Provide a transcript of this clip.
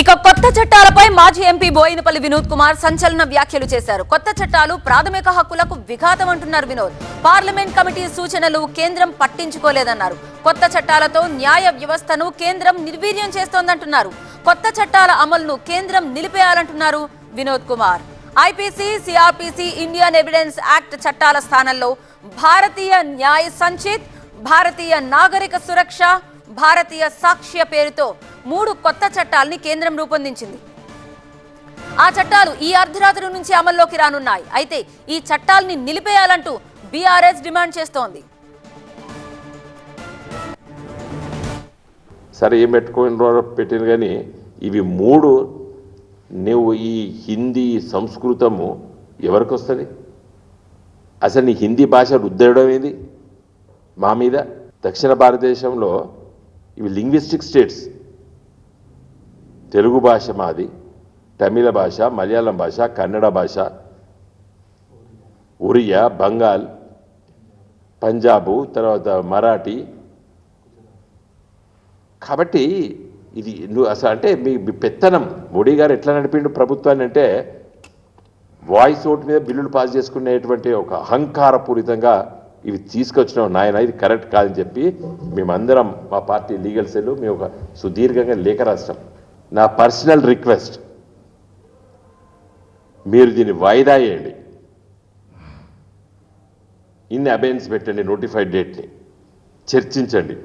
ఇక కొత్త చట్టాలపై మాజీ ఎంపీ బోయినపల్లి వినోద్ కుమార్ సంచలన వ్యాఖ్యలు చేశారు. కొత్త చట్టాలు ప్రాథమిక హక్కులకు విఘాతం అంటున్నారు వినోద్. పార్లమెంట్ కమిటీ సూచనలు కేంద్రం పట్టించుకోలేదన్నారు. కొత్త చట్టాలతో న్యాయ వ్యవస్థను కేంద్రం నిర్వీర్యం చేస్తోందంటున్నారు. కొత్త చట్టాల అమలును కేంద్రం నిలిపేయాలంటున్నారు Vinod Kumar. IPC CrPC Indian evidence act చట్టాల స్థానంలో భారతీయ న్యాయ సంచిత్ భారతీయ నాగరిక సురక్ష భారతీయ సాక్ష్య పేరుతో మూడు కొత్త చట్టాల్ని కేంద్రం రూపొందించింది. ఆ చట్టాలు ఈ అర్ధరాత్రి నుంచి అమల్లోకి రానున్నాయి. అయితే ఈ చట్టాల్ని నిలిపేయాలంటూ బీఆర్ఎస్ డిమాండ్ చేస్తోంది. సరే ఏం పెట్టుకుని పెట్టిన కానీ ఇవి మూడు నువ్వు ఈ హిందీ సంస్కృతము ఎవరికి వస్తుంది? అసలు నీ హిందీ భాష రుద్దడం ఏంది? మా మీద దక్షిణ భారతదేశంలో ఇవి లింగ్విస్టిక్ స్టేట్స్ తెలుగు భాష మాది తమిళ భాష మలయాళం భాష కన్నడ భాష ఒరియా బంగాల్ పంజాబు తర్వాత మరాఠీ. కాబట్టి ఇది నువ్వు అసలు అంటే మీ పెత్తనం. మోడీ గారు ఎట్లా నడిపిండు ప్రభుత్వాన్ని అంటే వాయిస్ ఓటు మీద బిల్లులు పాస్ చేసుకునేటువంటి ఒక అహంకారపూరితంగా ఇవి తీసుకొచ్చినాం నాయన ఇది కరెక్ట్ కాదని చెప్పి మేమందరం మా పార్టీ లీగల్ సెల్ మేము ఒక సుదీర్ఘంగా లేఖ రాష్ట్రం నా పర్సనల్ రిక్వెస్ట్. మీరు దీన్ని వాయిదా వేయండి. ఇన్ అబెన్స్ పెట్టండి నోటిఫైడ్ డేట్ని. చర్చించండి.